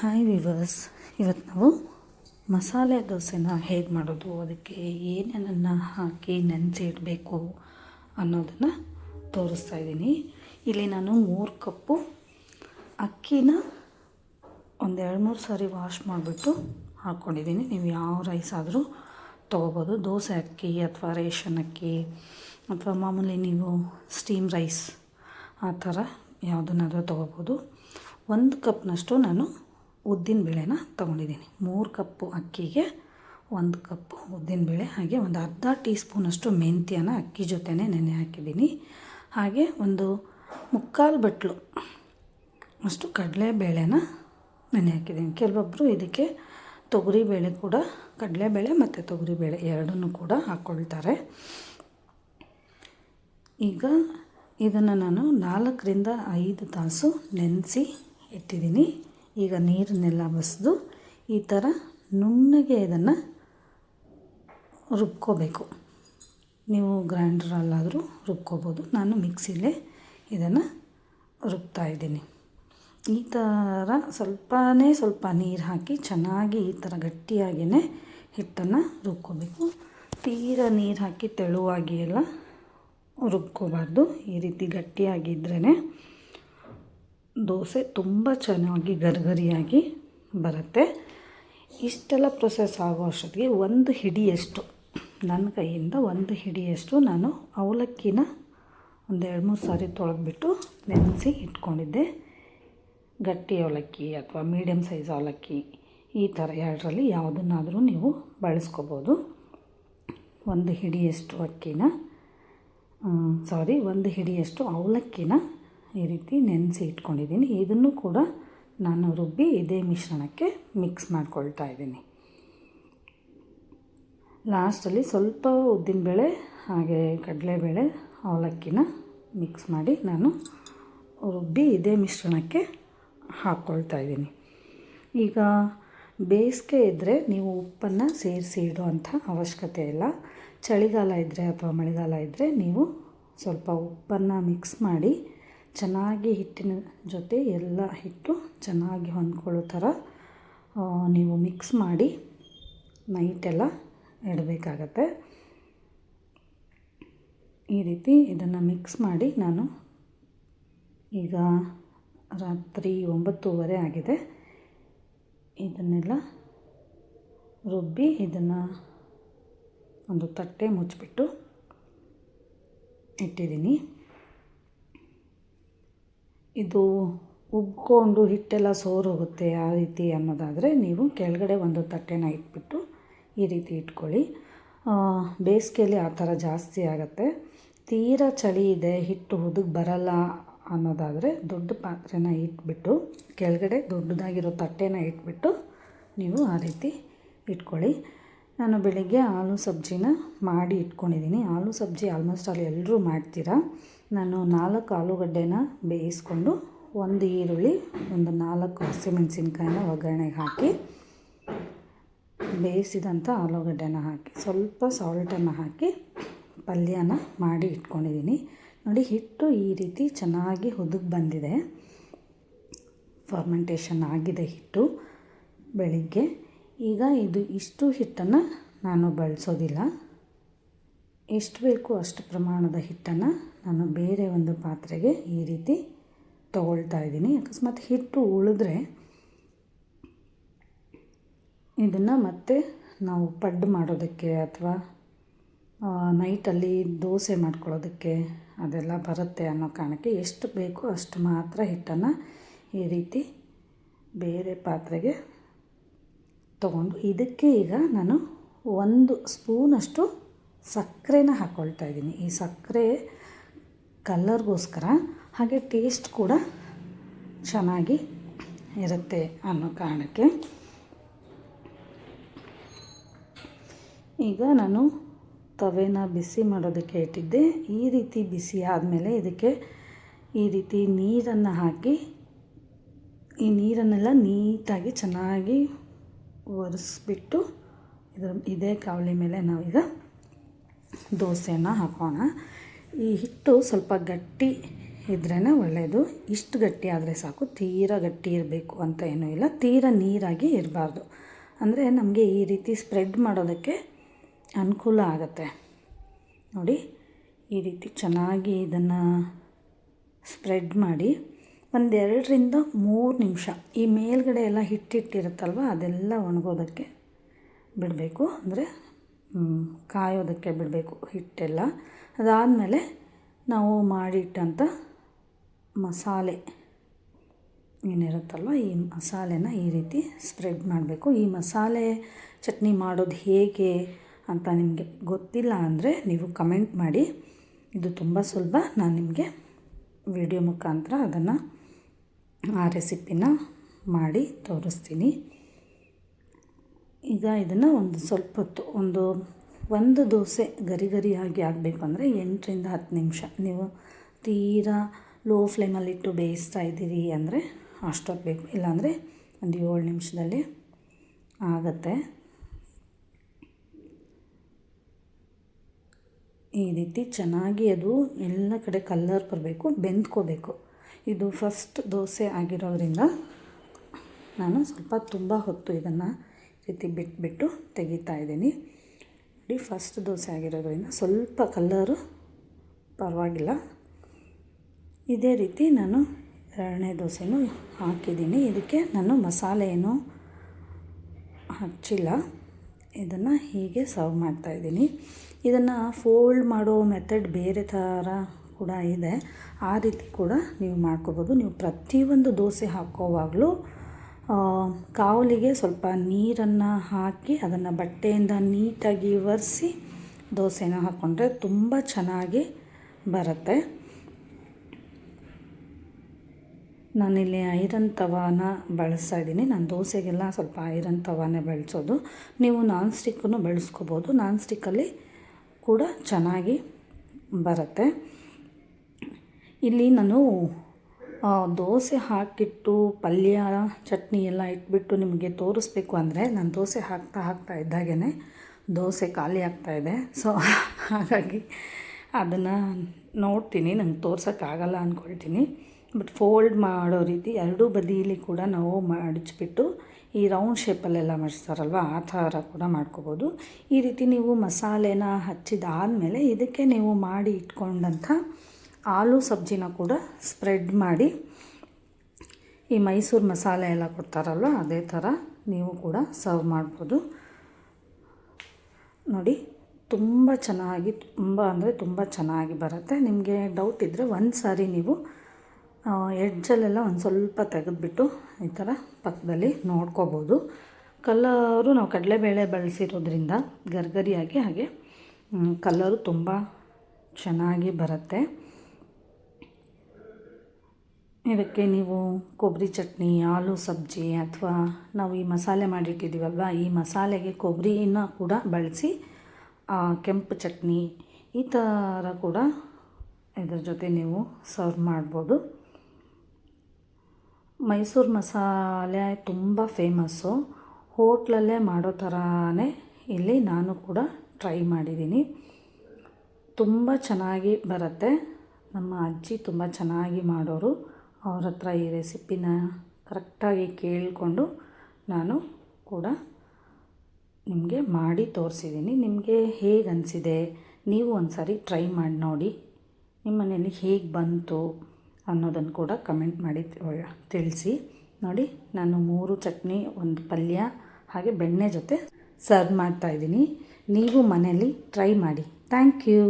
Hi viewers ಇವತ್ತು ನಾವು ಮಸಾಲೆ ದೋಸೆನ ಹೇಗೆ ಮಾಡೋದು, ಅದಕ್ಕೆ ಏನೇನನ್ನು ಹಾಕಿ ನೆನೆಸಿ ಇಡಬೇಕು ಅನ್ನೋದನ್ನು ತೋರಿಸ್ತಾ ಇದ್ದೀನಿ. ಇಲ್ಲಿ ನಾನು ಮೂರು ಕಪ್ಪು ಅಕ್ಕಿನ ಒಂದು ಎರಡು ಮೂರು ಸಾರಿ ವಾಶ್ ಮಾಡಿಬಿಟ್ಟು ಹಾಕ್ಕೊಂಡಿದ್ದೀನಿ ನೀವು ಯಾವ ರೈಸ್ ಆದರೂ ತೊಗೋಬೋದು. ದೋಸೆ ಅಕ್ಕಿ ಅಥವಾ ರೇಷನ್ ಅಕ್ಕಿ ಅಥವಾ ಮಾಮೂಲಿ ನೀವು ಸ್ಟೀಮ್ ರೈಸ್ ಆ ಥರ ಯಾವುದನ್ನಾದರೂ ತೊಗೋಬೋದು. ಒಂದು ಕಪ್ನಷ್ಟು ನಾನು ಉದ್ದಿನ ಬೇಳೆನ ತೊಗೊಂಡಿದ್ದೀನಿ. ಮೂರು ಕಪ್ಪು ಅಕ್ಕಿಗೆ ಒಂದು ಕಪ್ಪು ಉದ್ದಿನ ಬೇಳೆ, ಹಾಗೆ ಒಂದು ಅರ್ಧ ಟೀ ಸ್ಪೂನಷ್ಟು ಮೆಂತ್ಯನ ಅಕ್ಕಿ ಜೊತೆನೇ ನೆನೆ ಹಾಕಿದ್ದೀನಿ. ಹಾಗೆ ಒಂದು ಮುಕ್ಕಾಲು ಬಟ್ಲು ಅಷ್ಟು ಕಡಲೆಬೇಳೆನ ನೆನೆ ಹಾಕಿದ್ದೀನಿ. ಕೆಲವೊಬ್ಬರು ಇದಕ್ಕೆ ತೊಗರಿಬೇಳೆ ಕೂಡ ಕಡಲೆಬೇಳೆ ಮತ್ತು ತೊಗರಿಬೇಳೆ ಎರಡನ್ನೂ ಕೂಡ ಹಾಕ್ಕೊಳ್ತಾರೆ ಈಗ ಇದನ್ನು ನಾನು ನಾಲ್ಕರಿಂದ ಐದು ತಾಸು ನೆನೆಸಿ ಇಟ್ಟಿದ್ದೀನಿ. ಈಗ ನೀರನ್ನೆಲ್ಲ ಬಸಿದು ಈ ಥರ ನುಣ್ಣಗೆ ಇದನ್ನು ರುಬ್ಕೋಬೇಕು. ನೀವು ಗ್ರೈಂಡ್ರಲ್ಲಾದರೂ ರುಬ್ಕೋಬೋದು. ನಾನು ಮಿಕ್ಸಿಲೇ ಇದನ್ನು ರುಬ್ತಾ ಇದ್ದೀನಿ. ಈ ಥರ ಸ್ವಲ್ಪನೇ ಸ್ವಲ್ಪ ನೀರು ಹಾಕಿ ಚೆನ್ನಾಗಿ ಈ ಥರ ಗಟ್ಟಿಯಾಗಿಯೇ ಹಿಟ್ಟನ್ನು ರುಬ್ಕೋಬೇಕು. ತೀರ ನೀರು ಹಾಕಿ ತೆಳುವಾಗಿ ಎಲ್ಲ ರುಬ್ಕೋಬಾರ್ದು. ಈ ರೀತಿ ಗಟ್ಟಿಯಾಗಿದ್ರೇ ದೋಸೆ ತುಂಬ ಚೆನ್ನಾಗಿ ಗರಿಗರಿಯಾಗಿ ಬರುತ್ತೆ. ಇಷ್ಟೆಲ್ಲ ಪ್ರೊಸೆಸ್ ಆಗೋ ಅಷ್ಟೊತ್ತಿಗೆ ಒಂದು ಹಿಡಿಯಷ್ಟು ನನ್ನ ಕೈಯಿಂದ ಒಂದು ಹಿಡಿಯಷ್ಟು ನಾನು ಅವಲಕ್ಕಿನ ಒಂದು ಎರಡು ಮೂರು ಸಾರಿ ತೊಳೆದ್ಬಿಟ್ಟು ನೆನೆಸಿ ಇಟ್ಕೊಂಡಿದ್ದೆ. ಗಟ್ಟಿ ಅವಲಕ್ಕಿ ಅಥವಾ ಮೀಡಿಯಮ್ ಸೈಜ್ ಅವಲಕ್ಕಿ ಈ ಥರ ಎರಡರಲ್ಲಿ ಯಾವುದನ್ನಾದರೂ ನೀವು ಬಳಸ್ಕೋಬೋದು. ಒಂದು ಹಿಡಿಯಷ್ಟು ಅಕ್ಕಿನ ಸಾರಿ ಒಂದು ಹಿಡಿಯಷ್ಟು ಅವಲಕ್ಕಿನ ಈ ರೀತಿ ನೆನೆಸಿ ಇಟ್ಕೊಂಡಿದ್ದೀನಿ. ಇದನ್ನು ಕೂಡ ನಾನು ರುಬ್ಬಿ ಇದೇ ಮಿಶ್ರಣಕ್ಕೆ ಮಿಕ್ಸ್ ಮಾಡ್ಕೊಳ್ತಾ ಇದ್ದೀನಿ. ಲಾಸ್ಟಲ್ಲಿ ಸ್ವಲ್ಪ ಉದ್ದಿನಬೇಳೆ, ಹಾಗೆ ಕಡಲೆಬೇಳೆ, ಅವಲಕ್ಕಿನ ಮಿಕ್ಸ್ ಮಾಡಿ ನಾನು ರುಬ್ಬಿ ಇದೇ ಮಿಶ್ರಣಕ್ಕೆ ಹಾಕ್ಕೊಳ್ತಾ ಇದ್ದೀನಿ. ಈಗ ಬೇಸಿಗೆ ಇದ್ದರೆ ನೀವು ಉಪ್ಪನ್ನು ಸೇರಿಸಿ ಇಡುವಂಥ ಅವಶ್ಯಕತೆ ಇಲ್ಲ. ಚಳಿಗಾಲ ಇದ್ದರೆ ಅಥವಾ ಮಳೆಗಾಲ ಇದ್ದರೆ ನೀವು ಸ್ವಲ್ಪ ಉಪ್ಪನ್ನು ಮಿಕ್ಸ್ ಮಾಡಿ ಚೆನ್ನಾಗಿ ಹಿಟ್ಟಿನ ಜೊತೆ ಎಲ್ಲ ಹಿಟ್ಟು ಚೆನ್ನಾಗಿ ಹೊಂದ್ಕೊಳ್ಳೋ ಥರ ನೀವು ಮಿಕ್ಸ್ ಮಾಡಿ ನೈಟೆಲ್ಲ ಇಡಬೇಕಾಗತ್ತೆ. ಈ ರೀತಿ ಇದನ್ನು ಮಿಕ್ಸ್ ಮಾಡಿ ನಾನು ಈಗ ರಾತ್ರಿ ಒಂಬತ್ತೂವರೆ ಆಗಿದೆ. ಇದನ್ನೆಲ್ಲ ರುಬ್ಬಿ ಇದನ್ನು ಒಂದು ತಟ್ಟೆ ಮುಚ್ಚಿಬಿಟ್ಟು ಇಟ್ಟಿದ್ದೀನಿ. ಇದು ಉಬ್ಕೊಂಡು ಹಿಟ್ಟೆಲ್ಲ ಸೋರೋಗುತ್ತೆ ಆ ರೀತಿ ಅನ್ನೋದಾದರೆ ನೀವು ಕೆಳಗಡೆ ಒಂದು ತಟ್ಟೆನ ಇಟ್ಬಿಟ್ಟು ಈ ರೀತಿ ಇಟ್ಕೊಳ್ಳಿ. ಬೇಸಿಗೆಯಲ್ಲಿ ಆ ಥರ ಜಾಸ್ತಿ ಆಗುತ್ತೆ. ತೀರಾ ಚಳಿ ಇದೆ, ಹಿಟ್ಟು ಹುದುಗ್ ಬರಲ್ಲ ಅನ್ನೋದಾದರೆ ದೊಡ್ಡ ಪಾತ್ರೆನ ಇಟ್ಬಿಟ್ಟು, ಕೆಳಗಡೆ ದೊಡ್ಡದಾಗಿರೋ ತಟ್ಟೆನ ಇಟ್ಬಿಟ್ಟು ನೀವು ಆ ರೀತಿ ಇಟ್ಕೊಳ್ಳಿ. ನಾನು ಬೆಳಿಗ್ಗೆ ಆಲೂ ಸಬ್ಜಿನ ಮಾಡಿ ಇಟ್ಕೊಂಡಿದ್ದೀನಿ. ಆಲೂ ಸಬ್ಜಿ ಆಲ್ಮೋಸ್ಟ್ ಅಲ್ಲಿ ಎಲ್ಲರೂ ಮಾಡ್ತೀರಾ? ನಾನು ನಾಲ್ಕು ಆಲೂಗಡ್ಡೆನ ಬೇಯಿಸ್ಕೊಂಡು ಒಂದು ಈರುಳ್ಳಿ, ಒಂದು ನಾಲ್ಕು ಹಸಿಮೆಣಸಿನ್ಕಾಯಿನ ಒಗ್ಗರಣೆಗೆ ಹಾಕಿ, ಬೇಯಿಸಿದಂಥ ಆಲೂಗಡ್ಡೆನ ಹಾಕಿ, ಸ್ವಲ್ಪ ಸಾಲ್ಟನ್ನು ಹಾಕಿ ಪಲ್ಯನ ಮಾಡಿ ಇಟ್ಕೊಂಡಿದ್ದೀನಿ. ನೋಡಿ, ಹಿಟ್ಟು ಈ ರೀತಿ ಚೆನ್ನಾಗಿ ಹುದುಗ್ ಬಂದಿದೆ. ಫರ್ಮೆಂಟೇಷನ್ ಆಗಿದೆ ಹಿಟ್ಟು ಬೆಳಿಗ್ಗೆ. ಈಗ ಇದು ಇಷ್ಟು ಹಿಟ್ಟನ್ನು ನಾನು ಬಳಸೋದಿಲ್ಲ. ಎಷ್ಟು ಬೇಕು ಅಷ್ಟು ಪ್ರಮಾಣದ ಹಿಟ್ಟನ್ನು ನಾನು ಬೇರೆ ಒಂದು ಪಾತ್ರೆಗೆ ಈ ರೀತಿ ತಗೊಳ್ತಾ ಇದ್ದೀನಿ. ಅಕಸ್ಮಾತ್ ಹಿಟ್ಟು ಉಳಿದ್ರೆ ಇದನ್ನು ಮತ್ತೆ ನಾವು ಪಡ್ಡು ಮಾಡೋದಕ್ಕೆ ಅಥವಾ ನೈಟಲ್ಲಿ ದೋಸೆ ಮಾಡ್ಕೊಳ್ಳೋದಕ್ಕೆ ಅದೆಲ್ಲ ಬರುತ್ತೆ ಅನ್ನೋ ಕಾರಣಕ್ಕೆ ಎಷ್ಟು ಬೇಕೋ ಅಷ್ಟು ಮಾತ್ರ ಹಿಟ್ಟನ್ನು ಈ ರೀತಿ ಬೇರೆ ಪಾತ್ರೆಗೆ ತಗೊಂಡು ಇದಕ್ಕೆ ಈಗ ನಾನು ಒಂದು ಸ್ಪೂನಷ್ಟು ಸಕ್ಕರೆನ ಹಾಕ್ಕೊಳ್ತಾ ಇದ್ದೀನಿ. ಈ ಸಕ್ಕರೆ ಕಲ್ಲರ್ಗೋಸ್ಕರ ಹಾಗೆ ಟೇಸ್ಟ್ ಕೂಡ ಚೆನ್ನಾಗಿ ಇರುತ್ತೆ ಅನ್ನೋ ಕಾರಣಕ್ಕೆ. ಈಗ ನಾನು ತವೆನ ಬಿಸಿ ಮಾಡೋದಕ್ಕೆ ಇಟ್ಟಿದ್ದೆ. ಈ ರೀತಿ ಬಿಸಿ ಆದಮೇಲೆ ಇದಕ್ಕೆ ಈ ರೀತಿ ನೀರನ್ನು ಹಾಕಿ, ಈ ನೀರನ್ನೆಲ್ಲ ನೀಟಾಗಿ ಚೆನ್ನಾಗಿ ಒರೆಸ್ಬಿಟ್ಟು ಇದರ, ಇದೇ ಕಾವಲಿ ಮೇಲೆ ನಾವೀಗ ದೋಸೆನ ಹಾಕೋಣ. ಈ ಹಿಟ್ಟು ಸ್ವಲ್ಪ ಗಟ್ಟಿ ಇದ್ರೇ ಒಳ್ಳೆಯದು ಇಷ್ಟು ಗಟ್ಟಿ ಆದರೆ ಸಾಕು. ತೀರ ಗಟ್ಟಿ ಇರಬೇಕು ಅಂತ ಏನೂ ಇಲ್ಲ. ತೀರ ನೀರಾಗಿ ಇರಬಾರ್ದು. ಅಂದರೆ ನಮಗೆ ಈ ರೀತಿ ಸ್ಪ್ರೆಡ್ ಮಾಡೋದಕ್ಕೆ ಅನುಕೂಲ ಆಗುತ್ತೆ. ನೋಡಿ, ಈ ರೀತಿ ಚೆನ್ನಾಗಿ ಇದನ್ನು ಸ್ಪ್ರೆಡ್ ಮಾಡಿ ಒಂದೆರಡರಿಂದ ಮೂರು ನಿಮಿಷ ಈ ಮೇಲ್ಗಡೆ ಎಲ್ಲ ಹಿಟ್ಟಿಟ್ಟಿರುತ್ತಲ್ವ, ಅದೆಲ್ಲ ಒಣಗೋದಕ್ಕೆ ಬಿಡಬೇಕು. ಅಂದರೆ ಕಾಯೋದಕ್ಕೆ ಬಿಡಬೇಕು ಹಿಟ್ಟೆಲ್ಲ. ಅದಾದಮೇಲೆ ನಾವು ಮಾಡಿಟ್ಟಂಥ ಮಸಾಲೆ ಏನಿರುತ್ತಲ್ವ, ಈ ಮಸಾಲೆನ ಈ ರೀತಿ ಸ್ಪ್ರೆಡ್ ಮಾಡಬೇಕು. ಈ ಮಸಾಲೆ ಚಟ್ನಿ ಮಾಡೋದು ಹೇಗೆ ಅಂತ ನಿಮಗೆ ಗೊತ್ತಿಲ್ಲ ಅಂದರೆ ನೀವು ಕಮೆಂಟ್ ಮಾಡಿ. ಇದು ತುಂಬ ಸುಲಭ. ನಾನು ನಿಮಗೆ ವಿಡಿಯೋ ಮುಖಾಂತರ ಅದನ್ನು ಆ ರೆಸಿಪಿನ ಮಾಡಿ ತೋರಿಸ್ತೀನಿ. ಈಗ ಇದನ್ನು ಒಂದು ಸ್ವಲ್ಪ ಹೊತ್ತು, ಒಂದು ಒಂದು ದೋಸೆ ಗರಿ ಗರಿಯಾಗಿ ಆಗಬೇಕು ಅಂದರೆ ಎಂಟರಿಂದ ಹತ್ತು ನಿಮಿಷ. ನೀವು ತೀರಾ ಲೋ ಫ್ಲೇಮಲ್ಲಿಟ್ಟು ಬೇಯಿಸ್ತಾ ಇದ್ದೀರಿ ಅಂದರೆ ಅಷ್ಟೊತ್ತು ಬೇಕು. ಇಲ್ಲಾಂದರೆ ಒಂದು ಏಳು ನಿಮಿಷದಲ್ಲಿ ಆಗುತ್ತೆ. ಈ ರೀತಿ ಚೆನ್ನಾಗಿ ಅದು ಎಲ್ಲ ಕಡೆ ಕಲ್ಲರ್ ಬರಬೇಕು, ಬೆಂದ್ಕೋಬೇಕು. ಇದು ಫಸ್ಟ್ ದೋಸೆ ಆಗಿರೋದ್ರಿಂದ ನಾನು ಸ್ವಲ್ಪ ತುಂಬ ಹೊತ್ತು ಇದನ್ನು ರೀತಿ ಬಿಟ್ಬಿಟ್ಟು ತೆಗಿತಾ ಇದ್ದೀನಿ. ನೋಡಿ ಫಸ್ಟ್ ದೋಸೆ ಆಗಿರೋದ್ರಿಂದ ಸ್ವಲ್ಪ ಕಲ್ಲರು ಪರವಾಗಿಲ್ಲ. ಇದೇ ರೀತಿ ನಾನು ಎರಡನೇ ದೋಸೆನೂ ಹಾಕಿದ್ದೀನಿ. ಇದಕ್ಕೆ ನಾನು ಮಸಾಲೆ ಏನೂ ಹಚ್ಚಿಲ್ಲ. ಇದನ್ನು ಹೀಗೆ ಸರ್ವ್ ಮಾಡ್ತಾಯಿದ್ದೀನಿ ಇದನ್ನು ಫೋಲ್ಡ್ ಮಾಡೋ ಮೆಥಡ್ ಬೇರೆ ಥರ ಕೂಡ ಇದೆ. ಆ ರೀತಿ ಕೂಡ ನೀವು ಮಾಡ್ಕೋಬೋದು. ನೀವು ಪ್ರತಿಯೊಂದು ದೋಸೆ ಹಾಕೋವಾಗಲೂ ಕಾವಲಿಗೆ ಸ್ವಲ್ಪ ನೀರನ್ನು ಹಾಕಿ ಅದನ್ನು ಬಟ್ಟೆಯಿಂದ ನೀಟಾಗಿ ಒರೆಸಿ ದೋಸೆನ ಹಾಕ್ಕೊಂಡ್ರೆ ತುಂಬ ಚೆನ್ನಾಗಿ ಬರುತ್ತೆ. ನಾನಿಲ್ಲಿ ಐರನ್ ತವಾನ ಬಳಸ್ತಾ ಇದ್ದೀನಿ. ನಾನು ದೋಸೆಗೆಲ್ಲ ಸ್ವಲ್ಪ ಐರನ್ ತವಾನೇ ಬಳಸೋದು. ನೀವು ನಾನ್ ಸ್ಟಿಕ್ಕನ್ನು ಬಳಸ್ಕೋಬೋದು. ನಾನ್ ಸ್ಟಿಕ್ಕಲ್ಲಿ ಕೂಡ ಚೆನ್ನಾಗಿ ಬರುತ್ತೆ. ಇಲ್ಲಿ ನಾನು ದೋಸೆ ಹಾಕಿಟ್ಟು ಪಲ್ಯ, ಚಟ್ನಿ ಎಲ್ಲ ಇಟ್ಬಿಟ್ಟು ನಿಮಗೆ ತೋರಿಸ್ಬೇಕು ಅಂದರೆ ನಾನು ದೋಸೆ ಹಾಕ್ತಾ ಹಾಕ್ತಾ ಇದ್ದಾಗೇ ದೋಸೆ ಖಾಲಿ ಇದೆ. ಸೊ ಹಾಗಾಗಿ ಅದನ್ನು ನೋಡ್ತೀನಿ. ನಂಗೆ ತೋರ್ಸೋಕ್ಕಾಗಲ್ಲ ಅಂದ್ಕೊಳ್ತೀನಿ ಬಟ್ ಫೋಲ್ಡ್ ಮಾಡೋ ರೀತಿ ಎರಡೂ ಬದಿಯಲ್ಲಿ ಕೂಡ ನಾವು ಮಡಚ್ಬಿಟ್ಟು ಈ ರೌಂಡ್ ಶೇಪಲ್ಲೆಲ್ಲ ಮಡಿಸ್ತಾರಲ್ವ, ಆ ಥರ ಕೂಡ ಮಾಡ್ಕೋಬೋದು. ಈ ರೀತಿ ನೀವು ಮಸಾಲೆನ ಹಚ್ಚಿದಾದಮೇಲೆ ಇದಕ್ಕೆ ನೀವು ಮಾಡಿ ಇಟ್ಕೊಂಡಂಥ ಆಲೂ ಸಬ್ಜಿನ ಕೂಡ ಸ್ಪ್ರೆಡ್ ಮಾಡಿ ಈ ಮೈಸೂರು ಮಸಾಲೆ ಎಲ್ಲ ಕೊಡ್ತಾರಲ್ವ, ಅದೇ ಥರ ನೀವು ಕೂಡ ಸರ್ವ್ ಮಾಡ್ಬೋದು. ನೋಡಿ, ತುಂಬ ಚೆನ್ನಾಗಿ, ತುಂಬ ಅಂದರೆ ತುಂಬ ಚೆನ್ನಾಗಿ ಬರುತ್ತೆ. ನಿಮಗೆ ಡೌಟ್ ಇದ್ದರೆ ಒಂದು ಸಾರಿ ನೀವು ಎಡ್ಜಲ್ಲೆಲ್ಲ ಒಂದು ಸ್ವಲ್ಪ ತೆಗೆದುಬಿಟ್ಟು ಈ ಥರ ಪಕ್ಕದಲ್ಲಿ ನೋಡ್ಕೋಬೋದು. ಕಲ್ಲರು ನಾವು ಕಡಲೆಬೇಳೆ ಬಳಸಿರೋದ್ರಿಂದ ಗರ್ಗರಿಯಾಗಿ ಹಾಗೆ ಕಲ್ಲರು ತುಂಬ ಚೆನ್ನಾಗಿ ಬರುತ್ತೆ. ಇದಕ್ಕೆ ನೀವು ಕೊಬ್ಬರಿ ಚಟ್ನಿ, ಆಲೂ ಸಬ್ಜಿ ಅಥವಾ ನಾವು ಈ ಮಸಾಲೆ ಮಾಡಿಟ್ಟಿದ್ದೀವಲ್ವ, ಈ ಮಸಾಲೆಗೆ ಕೊಬ್ಬರಿನ ಕೂಡ ಬಳಸಿ ಕೆಂಪು ಚಟ್ನಿ ಈ ಥರ ಕೂಡ ಇದ್ರ ಜೊತೆ ನೀವು ಸರ್ವ್ ಮಾಡ್ಬೋದು. ಮೈಸೂರು ಮಸಾಲೆ ತುಂಬ ಫೇಮಸ್ಸು ಹೋಟ್ಲಲ್ಲೇ ಮಾಡೋ ಥರನೇ ಇಲ್ಲಿ ನಾನು ಕೂಡ ಟ್ರೈ ಮಾಡಿದ್ದೀನಿ. ತುಂಬ ಚೆನ್ನಾಗಿ ಬರುತ್ತೆ. ನಮ್ಮ ಅಜ್ಜಿ ತುಂಬ ಚೆನ್ನಾಗಿ ಮಾಡೋರು. ಅವ್ರ ಹತ್ರ ಈ ರೆಸಿಪಿನ ಕರೆಕ್ಟಾಗಿ ಕೇಳಿಕೊಂಡು ನಾನು ಕೂಡ ನಿಮಗೆ ಮಾಡಿ ತೋರಿಸಿದ್ದೀನಿ. ನಿಮಗೆ ಹೇಗೆ ಅನಿಸಿದೆ? ನೀವು ಒಂದು ಸಾರಿ ಟ್ರೈ ಮಾಡಿ ನೋಡಿ. ನಿಮ್ಮ ಮನೇಲಿ ಹೇಗೆ ಬಂತು ಅನ್ನೋದನ್ನು ಕೂಡ ಕಮೆಂಟ್ ಮಾಡಿ ತಿಳಿಸಿ. ನೋಡಿ, ನಾನು ಮೂರು ಚಟ್ನಿ, ಒಂದು ಪಲ್ಯ, ಹಾಗೆ ಬೆಣ್ಣೆ ಜೊತೆ ಸರ್ವ್ ಮಾಡ್ತಾಯಿದ್ದೀನಿ ನೀವು ಮನೇಲಿ ಟ್ರೈ ಮಾಡಿ. Thank you.